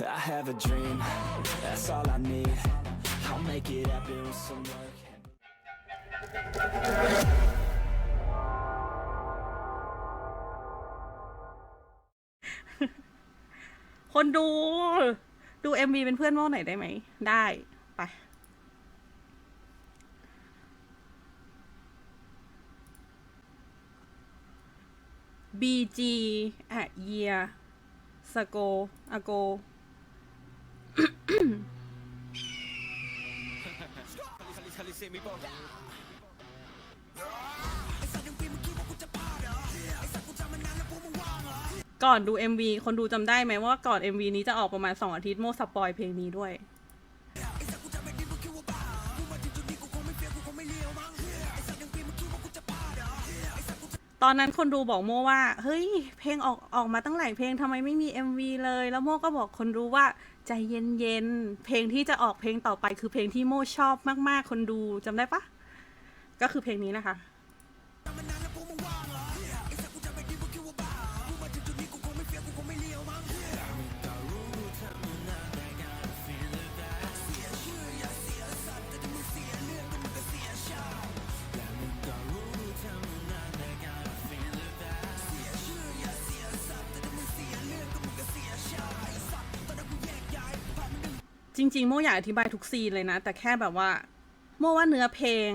I have a dream, that's all I need. I'll make it happen with some work. คนดู ดู MV เป็นเพื่อนโม่หน่อยได้ไหม ได้ ไป BG at year สโกอโก ก่อนดู MV คนดูจำได้ไหมว่าก่อน MV นี้จะออกประมาณ 2 อาทิตย์โมสปอยเพลงนี้ด้วย ตอนนั้นคนดูบอกโมว่า เฮ้ย เพลงออกออกมาตั้งหลายเพลงทำไมไม่มี MV เลย แล้วโมก็บอกคนดูว่าใจเย็นๆ เพลงที่จะออกเพลงต่อไปคือเพลงที่โมชอบมากๆ คนดูจำได้ปะ ก็คือเพลงนี้นะคะ จริง ๆ โมอยากอธิบายทุกซีนเลยนะ แต่แค่แบบว่า โมว่าเนื้อเพลง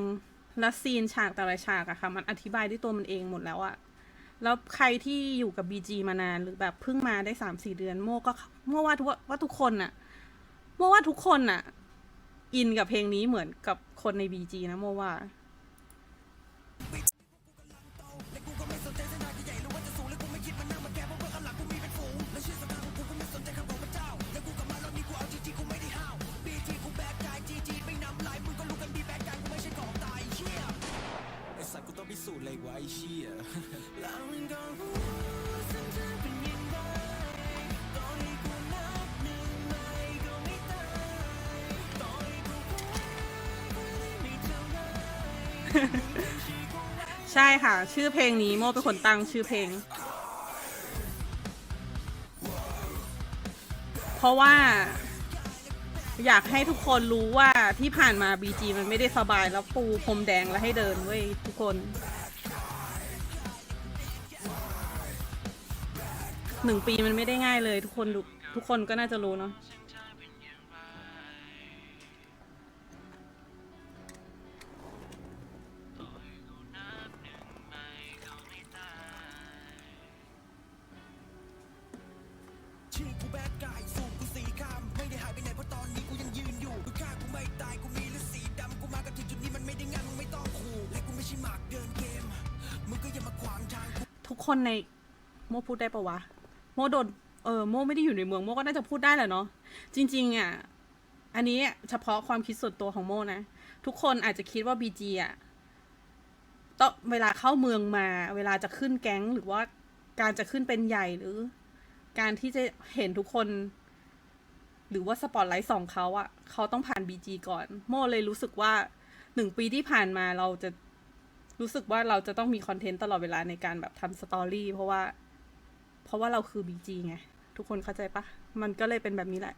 และซีนฉากแต่ละฉากอะค่ะ มันอธิบายด้วยตัวมันเองหมดแล้วอะแล้วใครที่อยู่กับ BG มานานหรือแบบเพิ่งมาได้สามสี่เดือน โมก็โมว่าทุกว่าทุกคนอะโมว่าทุกคนอะอินกับเพลงนี้เหมือนกับคนใน BG นะโมว่า ใช่ค่ะ ชื่อเพลงนี้โมเป็นคนตั้งชื่อเพลง เพราะว่า อยากให้ทุกคนรู้ว่าที่ผ่านมา BG มันไม่ได้สบายแล้วปูพรมแดงแล้วให้เดินเว้ยทุกคน หนึ่งปีมันไม่ได้ง่ายเลย ทุกคนดูทุกคนก็น่าจะรู้เนาะคนในเกมมึงก็อย่ามาขวางทางกูทุกคนในโมพูดได้ปะวะ มโดนเออโมไม่ได้อยู่ในเมืองโมก็น่าจะพูดได้แหละเนาะจริง ๆ อะ อันนี้เฉพาะความคิดส่วนตัวของโมนะ ทุกคนอาจจะคิดว่าบีจีอะต้องเวลาเข้าเมืองมา เวลาจะขึ้นแก๊งหรือว่าการจะขึ้นเป็นใหญ่หรือ การที่จะเห็นทุกคน หรือว่าสปอตไลท์สองเขาอะเขาต้องผ่านบีจีก่อน โมเลยรู้สึกว่าหนึ่งปีที่ผ่านมาเราจะรู้สึกว่าเราจะต้องมีคอนเทนต์ตลอดเวลาในการแบบทำสตอรี่เพราะว่า เพราะว่าเราคือบีจีไง ทุกคนเข้าใจปะ มันก็เลยเป็นแบบนี้แหละ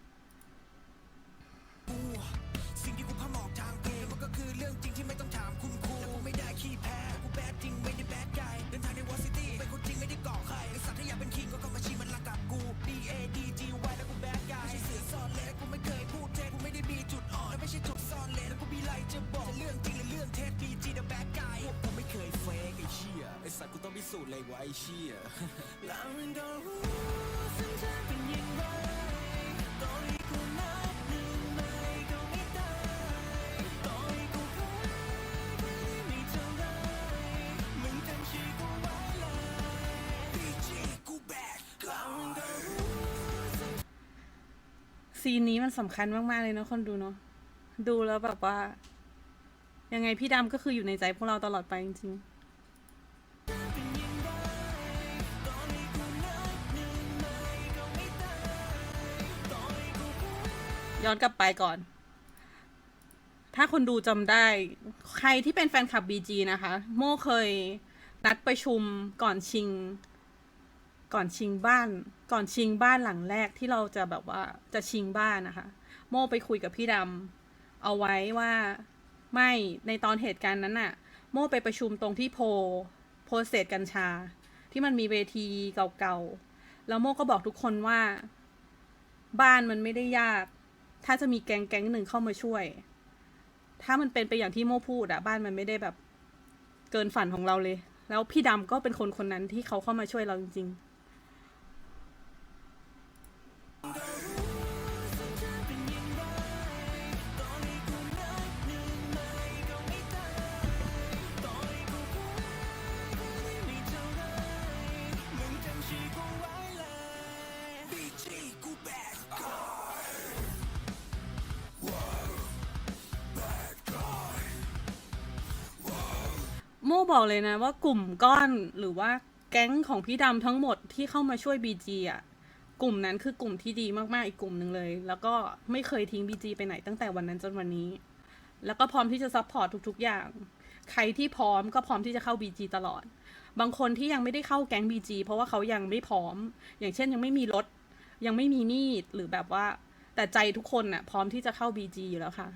จะบอกจะเรื่องจริงหรือเรื่องเท็จ D G เดอะแบดกายพวกกูไม่เคยเฟกไอ้เชี่ยไอ้สัตว์กูต้องพิสูจน์เลยว่าไอ้เชี่ยแล้วมันก็รู้เส้นทางเป็นยังไงต่อให้กูนับหนึ่งไม่ก็ไม่ตายต่อให้กูแพ้ก็ไม่เท่าไรมึงจำชื่อกูไว้เลย BG กูแบกแล้วมันก็รู้ซีนนี้มันสำคัญมาก ๆ เลยเนาะคนดูเนาะดูแล้วแบบว่า ยังไงพี่ดำก็คืออยู่ในใจพวกเราตลอดไปจริงๆ ย้อนกลับไปก่อน ถ้าคนดูจำได้ ใครที่เป็นแฟนคลับ BG นะคะ โม่เคยนัดประชุมก่อนชิง ก่อนชิงบ้าน ก่อนชิงบ้านหลังแรกที่เราจะแบบว่าจะชิงบ้านนะคะ โม่ไปคุยกับพี่ดำเอาไว้ว่า ไม่ในตอนเหตุการณ์นั้นน่ะ โม่ไปประชุมตรงที่โพโพเศษกัญชา ที่มันมีเวทีเก่าๆ แล้วโม่ก็บอกทุกคนว่า บ้านมันไม่ได้ยาก ถ้าจะมีแก๊งแก๊งหนึ่งเข้ามาช่วย ถ้ามันเป็นไปอย่างที่โม่พูดอะบ้านมันไม่ได้แบบเกินฝันของเราเลย แล้วพี่ดำก็เป็นคนคนนั้นที่เขาเข้ามาช่วยเราจริง ๆ โม่บอกเลยนะว่ากลุ่มก้อนหรือว่าแก๊งของพี่ดำทั้งหมดที่เข้ามาช่วยบีจีอะกลุ่มนั้นคือกลุ่มที่ดีมากๆอีกกลุ่มหนึ่งเลย แล้วก็ไม่เคยทิ้งบีจีไปไหนตั้งแต่วันนั้นจนวันนี้ แล้วก็พร้อมที่จะซัพพอร์ตทุกๆอย่าง ใครที่พร้อมก็พร้อมที่จะเข้าบีจีตลอด บางคนที่ยังไม่ได้เข้าแก๊งบีจีเพราะว่าเขายังไม่พร้อม อย่างเช่นยังไม่มีรถ ยังไม่มีหนี้หรือแบบว่า แต่ใจทุกคนน่ะพร้อมที่จะเข้าบีจีอยู่แล้วค่ะ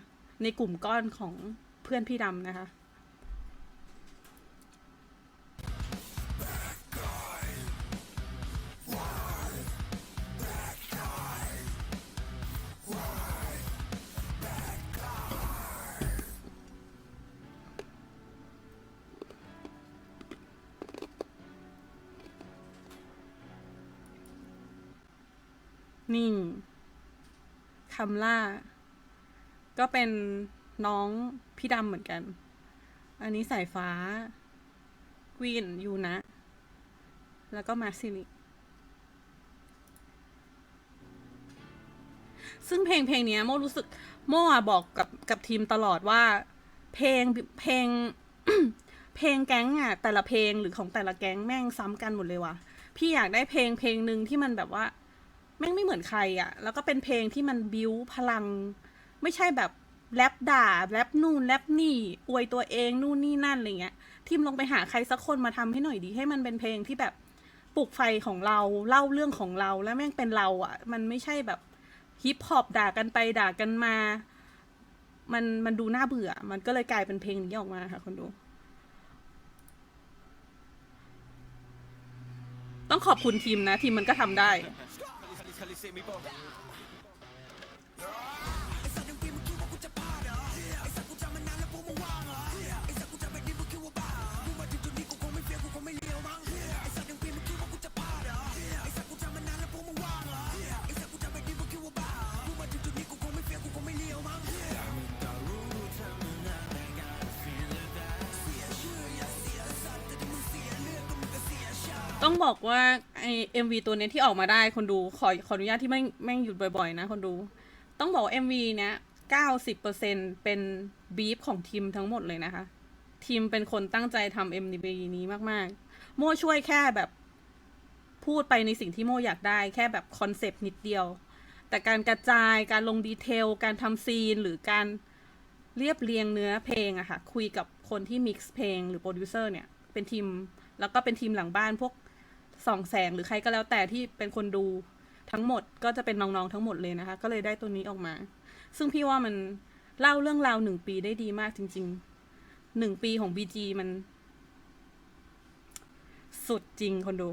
ในกลุ่มก้อนของเพื่อนพี่ดำนะคะ นิ่งคำล่า ก็เป็นน้องพี่ดำเหมือนกัน อันนี้สายฟ้ากวีนยูนะ แล้วก็มาซิลิซึ่งเพลงเพลงนี้โมรู้สึก โมอะบอกกับกับทีมตลอดว่า เพลงเพลง เพลงแก๊งอะแต่ละเพลงหรือของแต่ละแก๊งแม่งซ้ำกันหมดเลยว่ะ พี่อยากได้เพลงเพลงหนึ่งที่มันแบบว่า แม่งไม่เหมือนใครอะแล้วก็เป็นเพลงที่มันบิวพลัง ไม่ใช่แบบแรปด่าแรปนู่นแรปนี่อวยตัวเองนู่นนี่นั่นอะไรเงี้ยทีมลงไปหาใครสักคนมาทำให้หน่อยดี ให้มันเป็นเพลงที่แบบปลุกไฟของเราเล่าเรื่องของเราแล้วแม่งเป็นเราอะมันไม่ใช่แบบฮิปฮอปด่ากันไปด่ากันมา มันมันดูน่าเบื่อ มันก็เลยกลายเป็นเพลงนี้ออกมาค่ะคนดูต้องขอบคุณทีมนะ ทีมมันก็ทำได้ sa lisimi ko. ต้องบอกว่าไอเอ็มวีตัวเนี้ยที่ออกมาได้คนดูขอขออนุญาตที่แม่งแม่หยุดบ่อยๆ นะคนดู ต้องบอกเอ็มวีเนี้ยเก้าสิบเปอร์เซ็นเป็นบีฟของทีมทั้งหมดเลยนะคะ ทีมเป็นคนตั้งใจทำเอ็มวีนี้มากๆ โม่ช่วยแค่แบบพูดไปในสิ่งที่โม่อยากได้แค่แบบคอนเซปต์นิดเดียว แต่การกระจายการลงดีเทล การทำซีนหรือการเรียบเรียงเนื้อเพลงอะค่ะ คุยกับคนที่มิกซ์เพลงหรือโปรดิวเซอร์เนี่ย เป็นทีม แล้วก็เป็นทีมหลังบ้านพวก ส่องแสงหรือใครก็แล้วแต่ที่เป็นคนดูทั้งหมดก็จะเป็นน้องๆทั้งหมดเลยนะคะ ก็เลยได้ตัวนี้ออกมา ซึ่งพี่ว่ามันเล่าเรื่องราวหนึ่งปีได้ดีมากจริงๆหนึ่งปีของบีจีมัน สุดจริงคนดู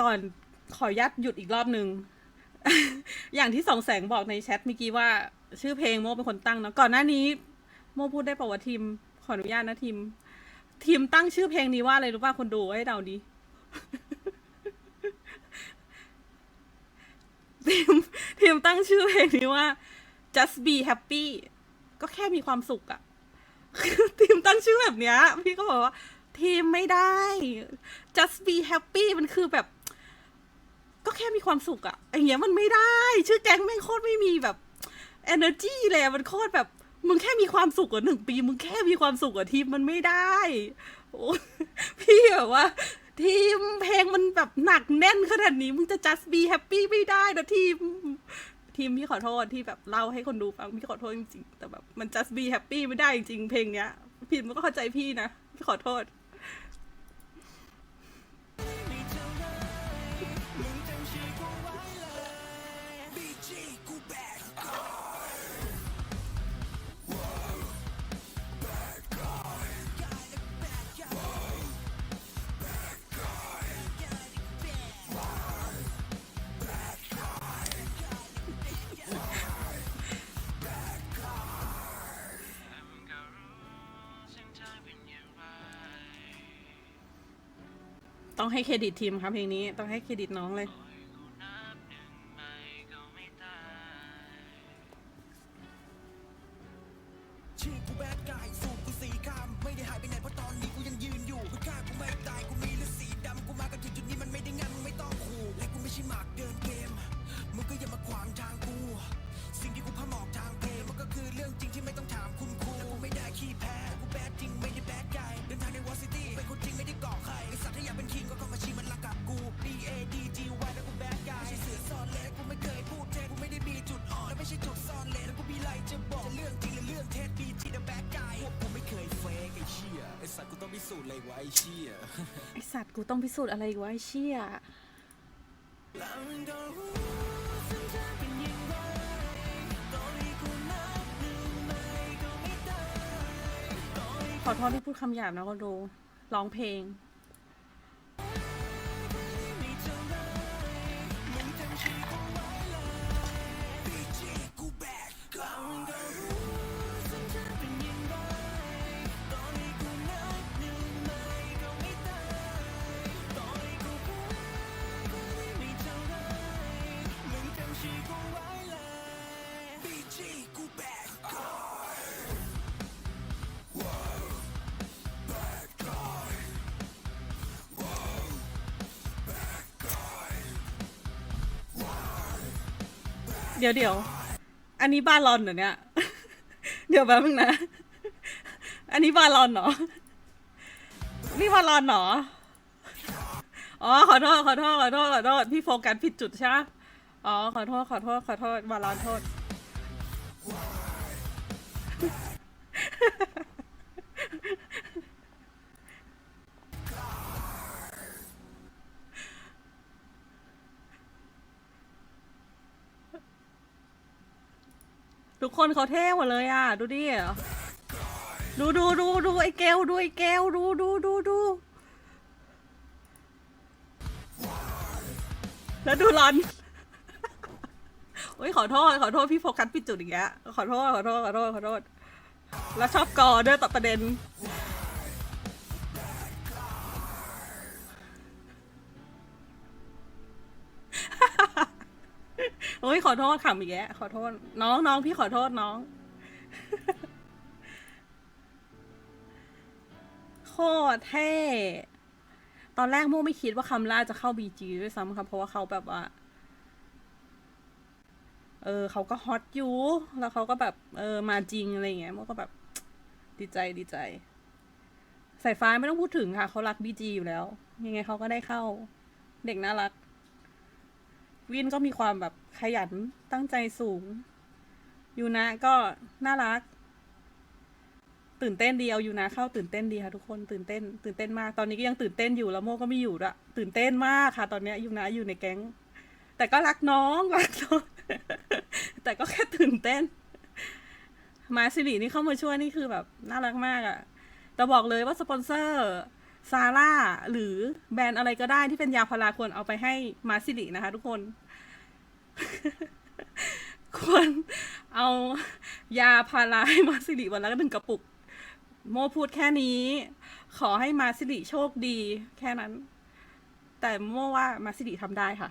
ก่อนขอยัดหยุดอีกรอบหนึ่ง อย่างที่สองแสงบอกในแชทเมื่อกี้ว่า ชื่อเพลงโมเป็นคนตั้งเนอะก่อนหน้านี้ โมพูดได้ป่าวว่าทีม ขออนุญาตนะทีม ทีมตั้งชื่อเพลงนี้ว่าอะไรรู้ป่ะคนดูให้เดาดีทีมทีมตั้งชื่อเพลงนี้ว่า just be happy ก็แค่มีความสุขอะคือทีมตั้งชื่อแบบเนี้ย พี่ก็บอกว่า ทีมไม่ได้ just be happy มันคือแบบ ก็แค่มีความสุขอะอย่างเงี้ยมันไม่ได้ ชื่อแก๊งแม่งโคตรไม่มีแบบ energy เลยอะมันโคตรแบบ มึงแค่มีความสุขกว่าหนึ่งปี มึงแค่มีความสุขกว่าทีมมันไม่ได้โอ้พี่แบบว่า ทีมเพลงมันแบบหนักแน่นขนาดนี้ มึงจะ just be happy ไม่ได้นะทีม ทีมพี่ขอโทษที่แบบเล่าให้คนดูฟังพี่ขอโทษจริงๆแต่แบบมัน just be happy ไม่ได้จริงๆเพลงเนี้ย พี่มันก็เข้าใจพี่นะพี่ขอโทษ ต้องให้เครดิตทีมครับเพลงนี้ต้องให้เครดิตน้องเลย พิสูจน์อะไรวะไอ้เชี่ยไอสัตว์กูต้องพิสูจน์อะไรกวะไอเชี่ยขอโทษที่พูดคำหยาบนะคนดูร้องเพลง เดี๋ยวเดี๋ยว อันนี้บ้านรอนเหรอเนี่ย เดี๋ยวแป๊บนึงนะ อันนี้บ้านรอนเหรอ นี่บ้านรอนเหรอ อ๋อขอโทษขอโทษขอโทษขอโทษพี่โฟกัสผิดจุดใช่ไหมอ๋อขอโทษขอโทษขอโทษบาลอนโทษ กคนเขาเท่หมดเลยอะ ดูดิดูดูดูดูไอ้เกลดูไอ้เกลดูดูดูดูแล้วดูรอนโอ้ยขอโทษขอโทษพี่โฟกัสผิดจุดอย่างเงี้ยขอโทษขอโทษขอโทษขอโทษแล้วชอบกอด้วยต่อประเด็น อ้ยขอโทษขำอีกแล้วขอโทษ น้องน้องพี่ขอโทษน้อง โคตรเท่ตอนแรกโมไม่คิดว่าคำล่าจะเข้าบีจีด้วยซ้ำครับเพราะว่าเขาแบบว่า เออเขาก็ฮอตอยู่แล้วเขาก็แบบ เออ มาจริงอะไรเงี้ยโมก็แบบดีใจดีใจสายฟ้าไม่ต้องพูดถึงค่ะ เขารักบีจีอยู่แล้ว ยังไงเขาก็ได้เข้า เด็กน่ารัก วินก็มีความแบบขยันตั้งใจสูง ยูนะก็น่ารัก ตื่นเต้นดีเอายูนะเข้าตื่นเต้นดีค่ะทุกคนตื่นเต้น ตื่นเต้นมากตอนนี้ก็ยังตื่นเต้นอยู่แล้วโมก็ไม่อยู่ด้วยตื่นเต้นมากค่ะ ตอนนี้ยยูนะอยู่ในแก๊ง แต่ก็รักน้องรักน้องแต่ก็แค่ตื่นเต้น มาสิรินี่เข้ามาช่วยนี่คือแบบน่ารักมากอะแต่บอกเลยว่าสปอนเซอร์ ซาร่าหรือแบรนด์อะไรก็ได้ที่เป็นยาพาราควรเอาไปให้มาสิรินะคะ ทุกคน ควรเอายาพาราให้มาสิริวันละหนึ่งกระปุก โมพูดแค่นี้ ขอให้มาสิริโชคดี แค่นั้น แต่โมว่ามาสิริทำได้ค่ะ